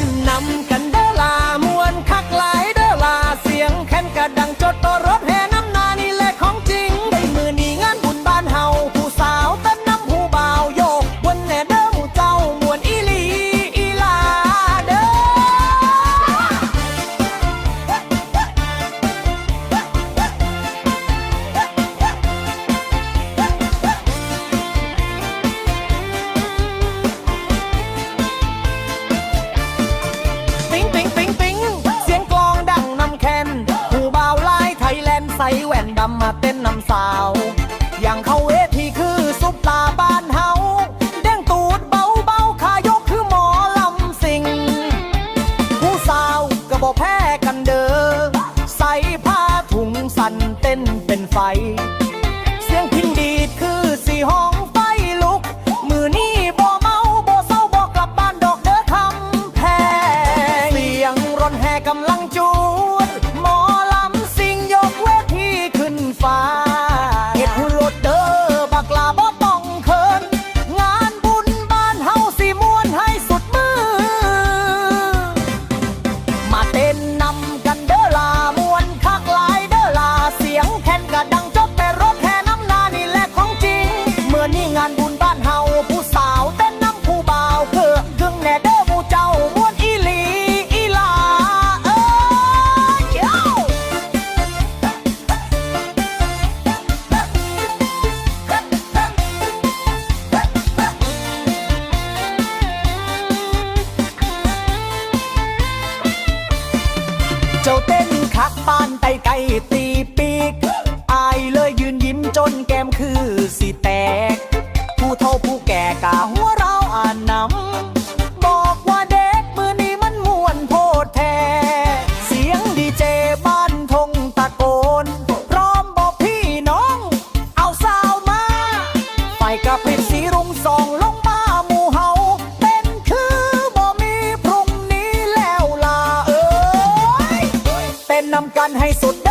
ต้นนำกันเด้อลามวนคักหลายเด้อลาเสียงแค้นกระดัง ใส่แวนดำมาเต้นนำสาว อย่างเขาเวทีคือซุปลาบ้านเฮาเด้งตูดเบาเบาขายกคือหมอลำสิง ผู้สาวก็บอกแพ้กันเด้อใส่ผ้าถุงสันเต้นเป็นไฟ เสียงพิงดีดคือสีห้องไฟลุก มือนี่บ่เมาบ่เศร้าบ่กลับบ้านดอกเด้อทำแพงเสียงร้อนแห่กำลังจู งานบุญบ้านเฮาผู้สาวเต้นน้ำผู้บ่าวเกือถึงแน่เด้อผู้เจ้าม้วนอีหลีอีลาเออเจ้าเต้นคักปานไตไก่ตีปีกอายเลยยืนยิ้มจนแก้มคือสิแตก ผู้เฒ่าผู้แก่กาหัวเราอ่านนำบอกว่าเด็กมือนี้มันม่วนโพดแท เสียงดีเจบ้านทงตะโกน พร้อมบอกพี่น้อง เอาสาวมา ไฟกระพริบสีรุ่งส่องลงมาหมู่เฮาเป็นคือบ่มีพรุ่งนี้แล้วลาเอ้ยเป็นนำกันให้สุด